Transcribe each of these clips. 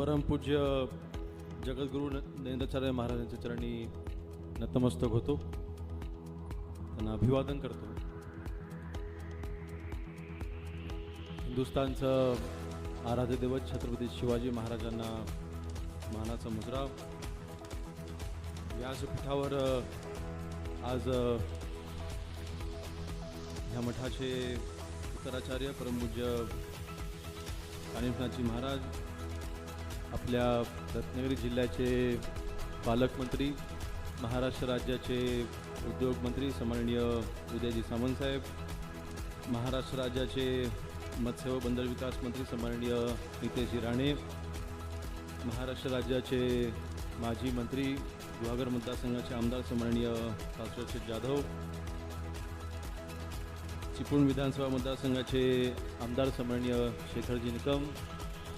परमपूज्य जगद्गुरू न- नरेंद्राचार्य महाराजांच्या चरणी नतमस्तक होतो. त्यांना अभिवादन करतो. हिंदुस्थानचं आराध्य दैवत छत्रपती शिवाजी महाराजांना मानाचा मुद्रा व्यासपीठावर आज ह्या मठाचे उत्तराचार्य परमपूज्य कानिफनाथजी महाराज आपल्या रत्नागिरी जिल्ह्याचे पालकमंत्री महाराष्ट्र राज्याचे उद्योगमंत्री सन्माननीय उदयजी सामंतसाहेब महाराष्ट्र राज्याचे मत्स्य व बंदर विकास मंत्री सन्माननीय नितेशजी राणे महाराष्ट्र राज्याचे माजी मंत्री गुहागर मतदारसंघाचे आमदार सन्माननीय पार्श्वनाथ जाधव चिपळूण विधानसभा मतदारसंघाचे आमदार सन्माननीय शेखरजी निकम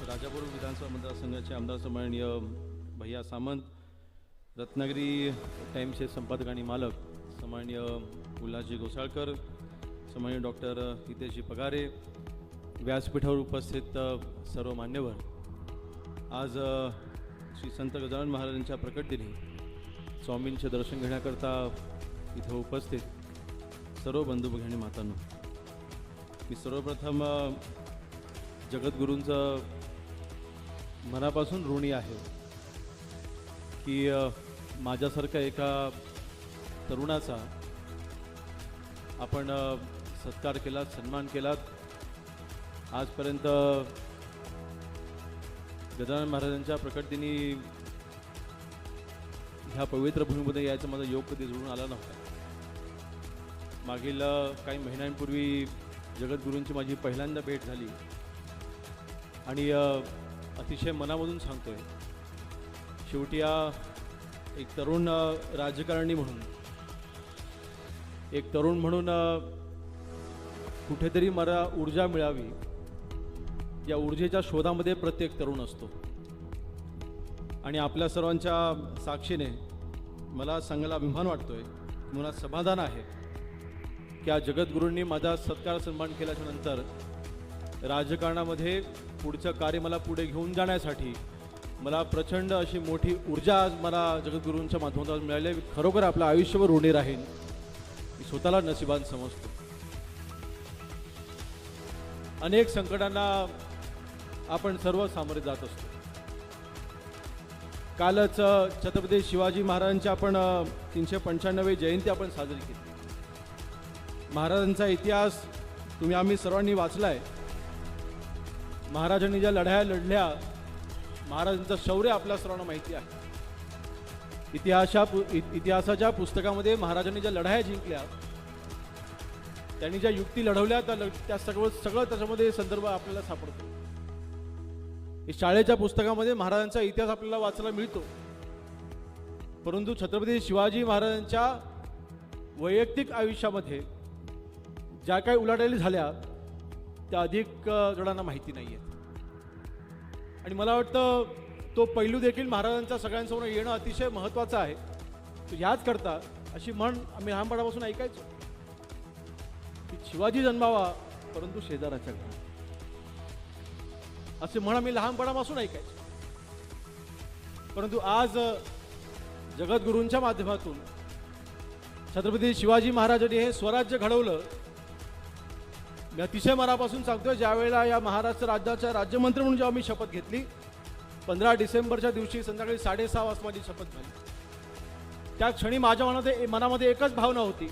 राजापूर विधानसभा मतदारसंघाचे आमदार सन्माननीय भैया सामंत रत्नागिरी टाईम्सचे संपादक आणि मालक सन्माननीय उल्हासजी घोसाळकर सन्माननीय डॉक्टर हितेशजी पगारे व्यासपीठावर उपस्थित सर्व मान्यवर. आज श्री संत गजानन महाराजांच्या प्रकटदिनी स्वामींचे दर्शन घेण्याकरता इथं उपस्थित सर्व बंधू भगिनी मातांनो मी सर्वप्रथम जगद्गुरूंचं मनापासून ऋणी आहे. की माझ्यासारख्या एका तरुणाचा आपण सत्कार केलात सन्मान केलात आजपर्यंत गजानन महाराजांच्या प्रकटदिनी ह्या पवित्र भूमीमध्ये यायचा माझा योग कधी जुळून आला नव्हता. मागील काही महिन्यांपूर्वी जगद्गुरूंची माझी पहिल्यांदा भेट झाली. आणि अतिशय मनामधून सांगतोय. शेवटी या एक तरुण राजकारणी म्हणून एक तरुण म्हणून कुठेतरी मला ऊर्जा मिळावी या ऊर्जेच्या शोधामध्ये प्रत्येक तरुण असतो. आणि आपल्या सर्वांच्या साक्षीने मला सांगायला अभिमान वाटतोय मला समाधान आहे की या जगद्गुरूंनी माझा सत्कार सन्मान केल्याच्यानंतर राजकारणामध्ये पुढचं कार्य मला पुढे घेऊन जाण्यासाठी. मला प्रचंड अशी मोठी ऊर्जा आज मला जगद्गुरूंच्या माध्यमातून मिळाली खरोखर आपलं आयुष्यभर ऋणी राहीन. मी स्वतःला नशिबान समजतो. अनेक संकटांना आपण सर्व सामोरे जात असतो. कालच छत्रपती शिवाजी महाराजांची आपण तीनशे पंच्याण्णवे जयंती आपण साजरी केली. महाराजांचा इतिहास तुम्ही आम्ही सर्वांनी वाचलाय. महाराजांनी ज्या लढाया लढल्या महाराजांचं शौर्य आपल्या सर्वांना माहिती आहे. इतिहासा इ- इतिहासाच्या पुस्तकामध्ये महाराजांनी ज्या लढाया जिंकल्या त्यांनी ज्या युक्ती लढवल्या त्या त्या सगळं सगळं त्याच्यामध्ये संदर्भ आपल्याला सापडतो. शाळेच्या पुस्तकामध्ये महाराजांचा इतिहास आपल्याला वाचायला मिळतो. परंतु छत्रपती शिवाजी महाराजांच्या वैयक्तिक आयुष्यामध्ये ज्या काही उलाढाली झाल्या त्या अधिक जणांना माहिती नाही आहेत आणि मला वाटतं तो पैलू देखील महाराजांचा सगळ्यांसमोर येणं अतिशय महत्त्वाचं आहे. तो याच करता अशी म्हण आम्ही लहानपणापासून ऐकायचो. की शिवाजी जन्मावा परंतु शेजाराच्या घरात. असे म्हण आम्ही लहानपणापासून ऐकायचो. परंतु आज जगद्गुरूंच्या माध्यमातून छत्रपती शिवाजी महाराजांनी हे स्वराज्य घडवलं मी अतिशय मनापासून सांगतोय ज्यावेळेला या महाराष्ट्र राज्याच्या राज्यमंत्री म्हणून जेव्हा मी शपथ घेतली पंधरा डिसेंबरच्या दिवशी संध्याकाळी साडेसहा वाजता माझी शपथ झाली. त्या क्षणी माझ्या मनामध्ये मनामध्ये एकच भावना होती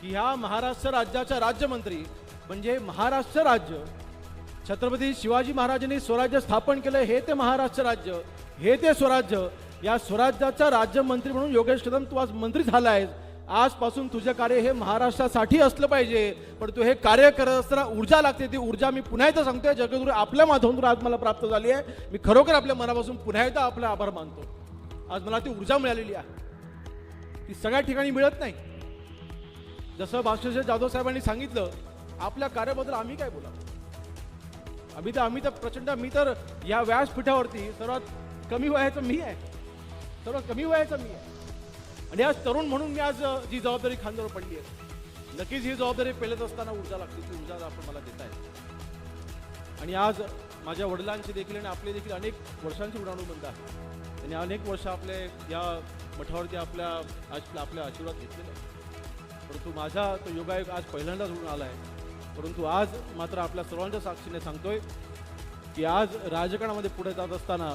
की ह्या महाराष्ट्र राज्याच्या राज्यमंत्री म्हणजे महाराष्ट्र राज्य छत्रपती शिवाजी महाराजांनी स्वराज्य स्थापन केलं हे ते महाराष्ट्र राज्य हे ते स्वराज्य या स्वराज्याचा राज्यमंत्री म्हणून योगेश कदम तू आज मंत्री झाला आहेस आजपासून तुझं कार्य हे महाराष्ट्रासाठी असलं पाहिजे. पण तू हे कार्य करत असताना ऊर्जा लागते. ती ऊर्जा मी पुन्हा एकदा सांगतोय. जगद्गुरू आपल्या माध्यमातून आज मला प्राप्त झाली आहे. मी खरोखर आपल्या मनापासून पुन्हा एकदा आपला आभार मानतो. आज मला ती ऊर्जा मिळालेली आहे. ती सगळ्या ठिकाणी मिळत नाही. जसं भास्करजी जाधव साहेबांनी सांगितलं आपल्या कार्याबद्दल आम्ही काय बोलावं? आम्ही तर आम्ही तर प्रचंड मी तर या व्यासपीठावरती सर्वात कमी वयाचं मी आहे. सर्वात कमी वयाचं मी आहे. आणि आज तरुण म्हणून मी आज जी जबाबदारी खांद्यावर पडली आहे नक्कीच ही जबाबदारी पेलत असताना ऊर्जा लागते ती ऊर्जा आपण मला देत आहे आणि आज माझ्या वडिलांची देखील आणि आपले देखील अनेक वर्षांची ऋणानुबंध आहे आणि अनेक वर्ष आपले या मठावरती आपल्या आज आपल्या आशीर्वाद घेतलेले आहे परंतु माझा तो योगायोग आज पहिल्यांदाच होऊन आला आहे. परंतु आज मात्र आपल्या सर्वांच्या साक्षीने सांगतोय की आज राजकारणामध्ये पुढे जात असताना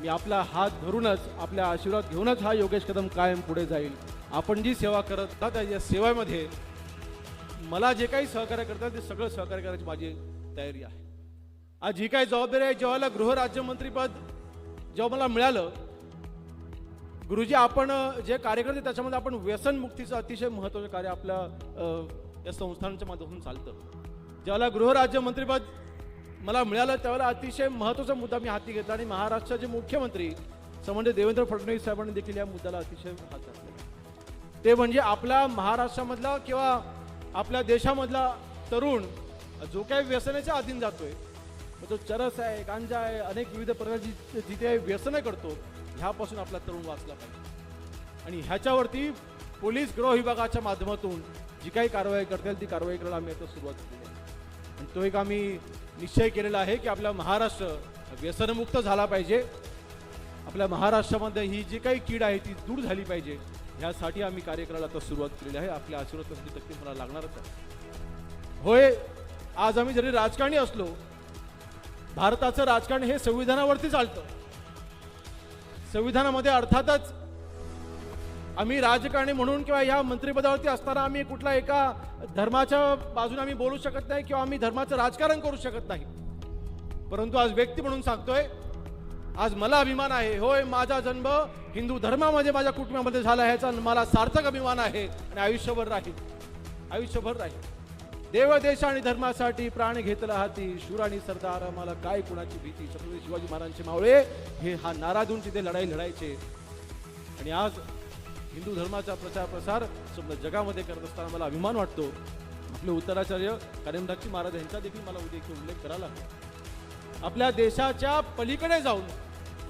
मी आपला हात धरूनच आपल्या आशीर्वाद घेऊनच हा योगेश कदम कायम पुढे जाईल. आपण जी सेवा करत आहात या सेवेमध्ये मला जे काही सहकार्य करतात ते सगळं सहकार्य करायची माझी तयारी आहे. आज जी काही जबाबदारी आहे जेव्हा गृहराज्यमंत्रीपद जेव्हा मला मिळालं गुरुजी आपण जे कार्य करते त्याच्यामध्ये आपण व्यसनमुक्तीचं अतिशय महत्त्वाचं कार्य आपल्या या संस्थांच्या माध्यमातून चालतं. ज्याला गृहराज्यमंत्रीपद मला मिळालं त्यावेळेला अतिशय महत्त्वाचा मुद्दा मी हाती घेतला आणि महाराष्ट्राचे मुख्यमंत्री संबंधित देवेंद्र फडणवीस साहेबांनी देखील या मुद्द्याला अतिशय हात घातला ते म्हणजे आपल्या महाराष्ट्रामधला किंवा आपल्या देशामधला तरुण जो काही व्यसनाच्या अधीन जातोय मग तो चरस आहे गांजा आहे अनेक विविध प्रकारची जिथे व्यसनं करतो ह्यापासून आपला तरुण वाचला पाहिजे. आणि ह्याच्यावरती पोलीस गृह विभागाच्या माध्यमातून जी काही कारवाई करता येईल ती कारवाई करायला आम्ही आता सुरुवात केली आणि तो एक आम्ही निश्चय केलेला आहे की आपला महाराष्ट्र व्यसनमुक्त झाला पाहिजे. आपल्या महाराष्ट्रामध्ये ही जी काही कीड आहे ती दूर झाली पाहिजे. ह्यासाठी आम्ही कार्य करायला आता सुरुवात केलेली आहे. आपल्या आशीर्वाद तसली तक्ती मला लागणारच आहे. होय आज आम्ही जरी राजकारणी असलो भारताचं राजकारण हे संविधानावरती चालतं. संविधानामध्ये अर्थातच आम्ही राजकारणी म्हणून किंवा ह्या मंत्रिपदावरती असताना आम्ही कुठला एका धर्माच्या बाजूने आम्ही बोलू शकत नाही किंवा आम्ही धर्माचं राजकारण करू शकत नाही. परंतु आज व्यक्ती म्हणून सांगतोय आज मला अभिमान आहे. होय माझा जन्म हिंदू धर्मामध्ये माझ्या कुटुंबामध्ये झाला ह्याचा मला सार्थक अभिमान आहे आणि आयुष्यभर राहील. आयुष्यभर राहील. देव देश आणि धर्मासाठी प्राण घेतला हाती. शूर आणि सरदार आम्हाला काय कुणाची भीती? छत्रपती शिवाजी महाराजांचे मावळे हे हा नारा देऊन तिथे लढाई लढायचे. आणि आज हिंदू धर्माचा प्रचार प्रसार संपूर्ण जगामध्ये करत असताना मला अभिमान वाटतो. आपले उत्तराचार्य कारेमधाक्षी महाराज यांचा देखील मला उद्या इथे उल्लेख करायला आपल्या देशाच्या पलीकडे जाऊन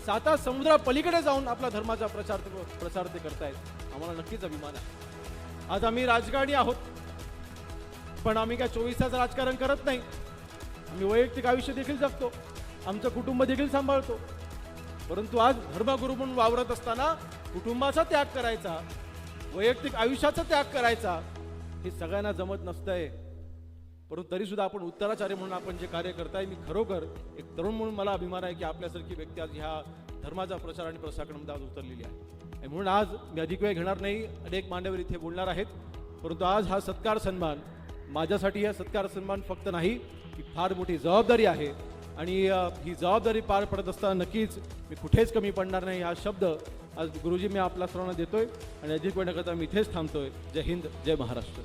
साता समुद्रा पलीकडे जाऊन आपला धर्माचा प्रचार प्रसार ते करतायत आम्हाला नक्कीच अभिमान आहे. आज आम्ही राजकारणी आहोत पण आम्ही काय चोवीस तास राजकारण करत नाही. आम्ही वैयक्तिक आयुष्य देखील जगतो आमचं कुटुंब देखील सांभाळतो. परंतु आज धर्मगुरू म्हणून वावरत असताना कुटुंबाचा त्याग करायचा वैयक्तिक आयुष्याचा त्याग करायचा हे सगळ्यांना जमत नसतंय. परंतु तरी सुद्धा आपण उत्तराचार्य म्हणून आपण जे कार्य करताय मी खरोखर एक तरुण म्हणून मला अभिमान आहे की आपल्यासारखी व्यक्ती आज ह्या धर्माचा प्रचार आणि प्रसारणामध्ये आज उतरलेली आहे. आणि म्हणून आज मी अधिक वेळ घेणार नाही अनेक मांडवर इथे बोलणार आहेत. परंतु आज हा सत्कार सन्मान माझ्यासाठी हा सत्कार सन्मान फक्त नाही ही फार मोठी जबाबदारी आहे. आणि ही जबाबदारी पार पडत असताना नक्कीच मी कुठेच कमी पडणार नाही हा शब्द आज गुरुजी मी आपला सर्वांना देतोय आणि अधिक वेळ करता मी इथेच थांबतोय. जय हिंद जय महाराष्ट्र.